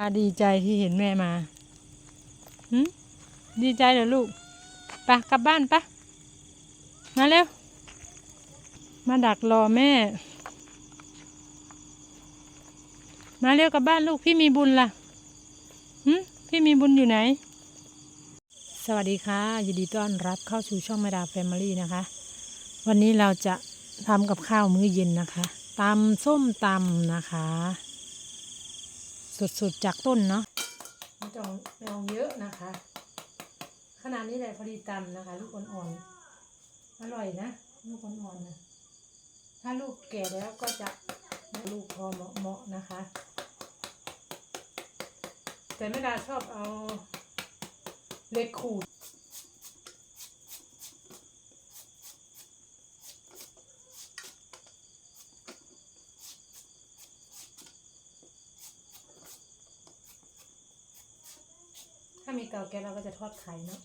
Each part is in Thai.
อาดีใจที่เห็นแม่มาหืมดีใจเหรอลูกไปะกลับบ้านปะมาเร็ว มาดักรอแม่ มาเร็วกลับบ้านลูกพี่มีบุญล่ะหืมพี่มีบุญอยู่ไหน สวัสดีค่ะ ยินดีต้อนรับเข้าสู่ช่องแมดาแฟมิลี่นะคะ วันนี้เราจะทำกับข้าวมื้อเย็นนะคะตำส้มตำนะคะ สดๆจากต้นเนาะไม่ต้องไม่ต้องเยอะนะคะ ขนาดนี้แหละพอดีตำนะคะ ลูกอ่อนๆอร่อยนะลูกอ่อนๆนะถ้าลูกแก่แล้วก็จะลูกพอเหมาะๆนะคะ แต่แม่ดาชอบเอาเล็กขูด มีเตาแก๊สเราก็จะทอดไข่เนาะ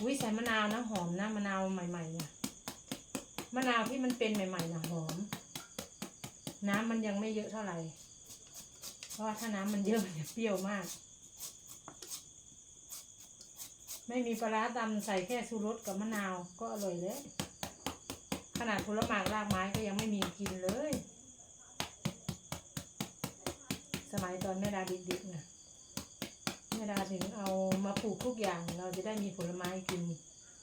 อุ้ยใส่มะนาวนะหอมนะมะนาวใหม่ๆเนี่ยมะนาวที่มันเป็นใหม่ๆนะหอม น้ำมันยังไม่เยอะเท่าไหร่ เพราะว่าถ้าน้ำมันเยอะมันจะเปรี้ยวมาก ไม่มีปลาร้าตำใส่แค่ชูรสกับมะนาวก็อร่อยเลย ขนาดผลไม้รากไม้ก็ยังไม่มีกินเลย สมัยตอนแม่ดาเด็กๆนะแม่ดาถึงเอามาปลูกทุกอย่างเราจะได้มีผลไม้กิน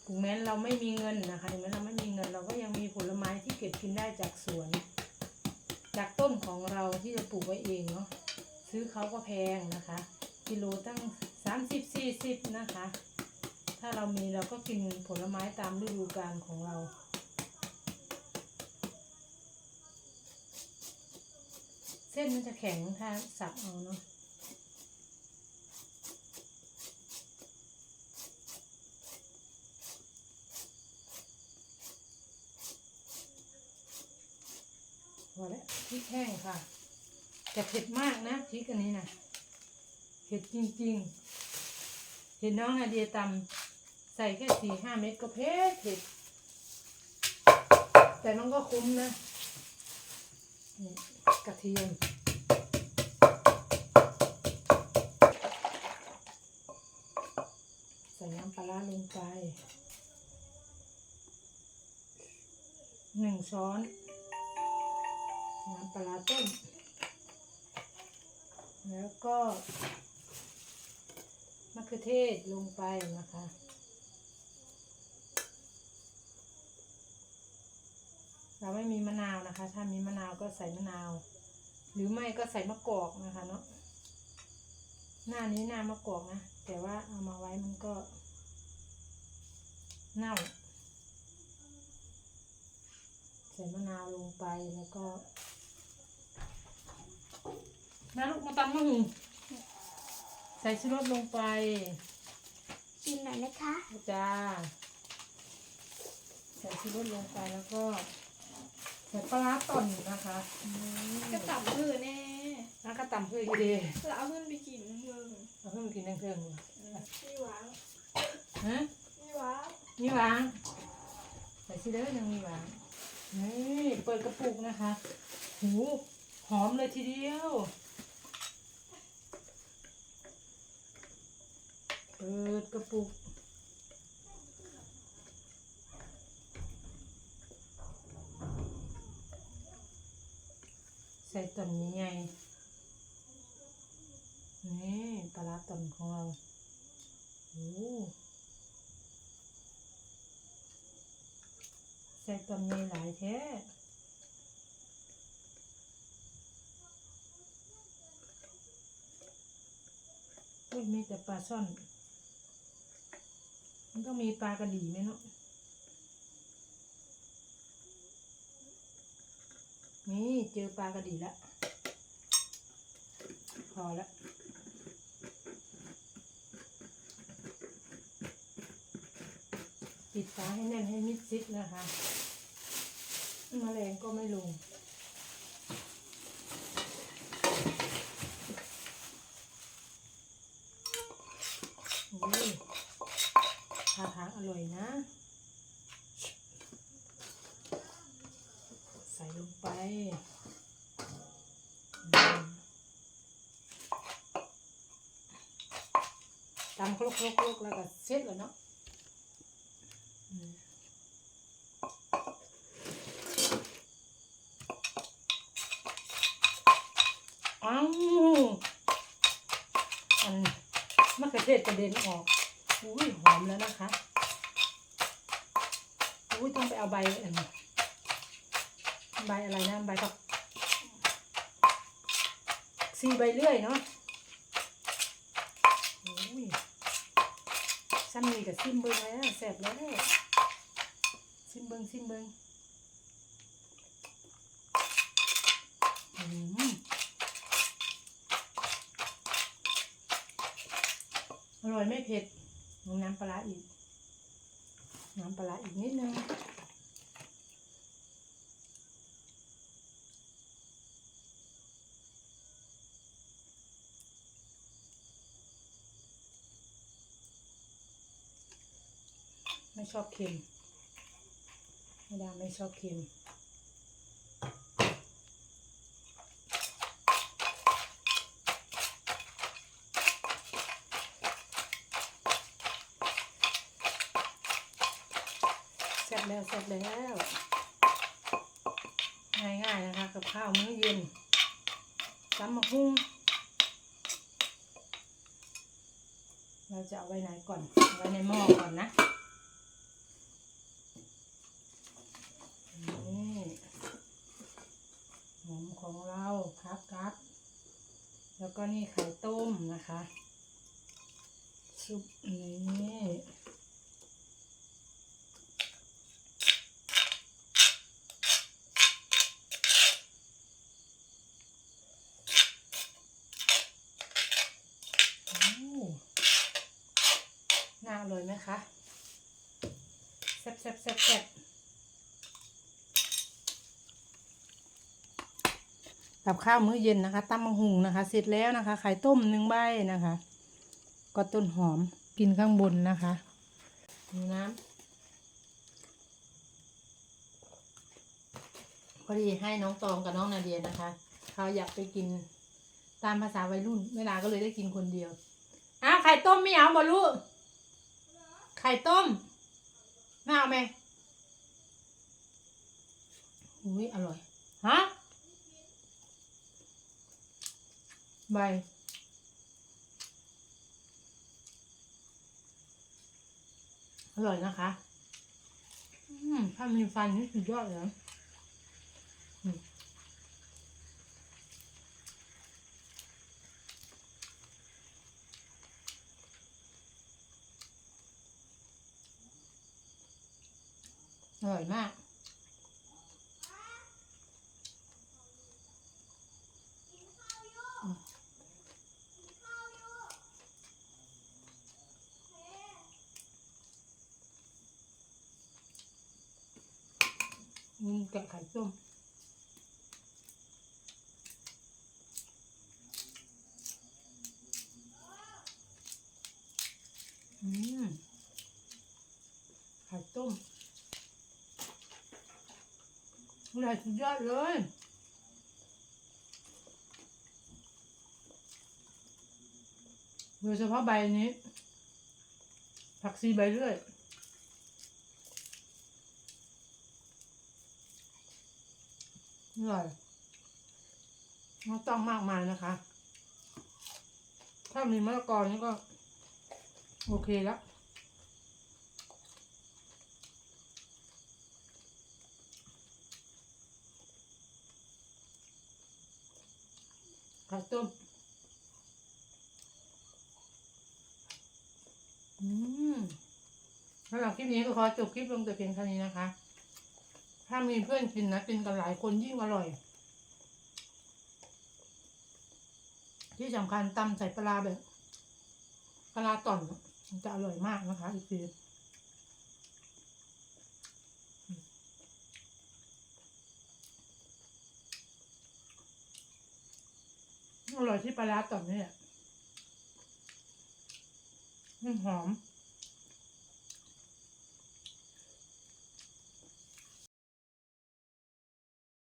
ถึงแม้เราไม่มีเงินนะคะถึงแม้เราไม่มีเงิน เราก็ยังมีผลไม้ที่เก็บกินได้จากสวน จากต้นของเราที่เราปลูกไว้เองเนาะซื้อเขาก็แพงนะคะ กิโลตั้งสามสิบสี่สิบนะคะ ถ้าเรามีเราก็กินผลไม้ตามฤดูกาลของเรา เส้นมันจะแข็งถ้าสับเอาเนาะพอแล้วพริกแห้งค่ะแต่เผ็ดมากนะพริกอันนี้นะเผ็ดจริงๆ เห็นน้องไอเดียตำใส่แค่สี่ห้าเม็ดก็เผ็ดเผ็ด แต่มันก็คุ้มนะกระเทียม ไป หนึ่งช้อน น้ำปลาต้ม แล้วก็มะเขือเทศลงไปนะคะเราไม่มีมะนาวนะคะ ถ้ามีมะนาวก็ใส่มะนาว หรือไม่ก็ใส่มะกอกนะคะเนาะ หน้านี้หน้ามะกอกนะ แต่ว่าเอามาไว้มันก็ เน่า ใส่มะนาวลงไปแล้วก็น้าลูกมาตำมะหุงใส่ชูรสลงไป ชิมหน่อยนะคะจ้า ใส่ชูรสลงไปแล้วก็ใส่ปลาร้าต่อนนะคะกระตับมือแน่แล้วก็ตำเพื่ออีเดย์แล้วเอาเงินไปกินเพิ่งเอาเพิ่มกินเพิ่มๆเลยนี่หวานฮะนี่หวาน มีหวานใส่ซีเดอร์ยังมีหวานนี่เปิดกระปุกนะคะหูหอมเลยทีเดียวเปิดกระปุกใส่ต้นนี้ไงนี่ปลาร้าต้นของเราโอ้ ส่ต้นนี้หลายแท้อุ้ยมีแต่ปลาซ่อน มันต้องมีปลากระดีไหมเนาะ นี่เจอปลากระดีแล้วพอแล้วปิดฝาให้แน่นให้มิดซิดนะคะ มแมลงก็ไม่ลง โอ้ยทาทางอร่อยนะ ใส่ลงไปตำคลุกๆแล้วก็เสร็จแล้วเนาะ มะเขือเทศกระเด็นออกอุ้ยหอมแล้วนะคะอุ้ยต้องไปเอาใบอันใบอะไรนะใบผักซีใบเลื่อยเนาะซ้ำนี่กับซิมเบิงแล้วแสบแล้วซิมเบิงซิมเบิงอืม อร่อยไม่เผ็ดลงน้ำปลาอีก น้ำปลาร้าอีกนิดนึงไม่ชอบเค็มไม่ได้ไม่ชอบเค็ม จแล้วเสร็จแล้วง่ายๆนะคะกับข้าวมื้อเย็นตำมะฮุ่งเราจะเอาไว้ไหนก่อนเอาไว้ในหม้อก่อนนะนี่หอมของเราครับครับแล้วก็นี่ไข่ต้มนะคะซุปนี่ โอ้น่าอร่อยไหมคะ แซ่บแซ่บแซ่บกับข้าวมื้อเย็นนะคะตำมังหุงนะคะ เสร็จแล้วนะคะไข่ต้มหนึ่งใบนะคะ ก็ต้นหอมกินข้างบนนะคะมีน้ำพอดีให้น้องตองกับน้องนาเดียนะคะ เขาอยากไปกินตามภาษาวัยรุ่นเวลาก็เลยได้กินคนเดียวอ้าวไข่ต้มไม่เอาบอลูกไข่ต้ม ไม่เอาไหมอุ้ยอร่อย ฮะ ใบ อร่อยนะคะ อืมถ้ามีฟันนี่สุดยอดเลยนะ อร่อยมาก นี่แกะไข่ต้ม อืม ไข่ต้ม อร่อยสุดยอดเลยโดยเฉพาะใบนี้ ผักซีใบเรื่อยอร่อยไม่ต้องมากมายนะคะ ถ้ามีมะละกอนี่ก็ โอเคแล้ว ไข่ต้ม อืมสำหรับคลิปนี้ก็ขอจบคลิปลงแต่เพียงเท่านี้นะคะ ถ้ามีเพื่อนกินนะกินกันหลายคนยิ่งอร่อย ที่สำคัญตำใส่ปลาแบบปลาต่อนมันจะอร่อยมากนะคะอีกทีอ ร่อยที่ปลาร้าต่อนนี่แหละมันหอม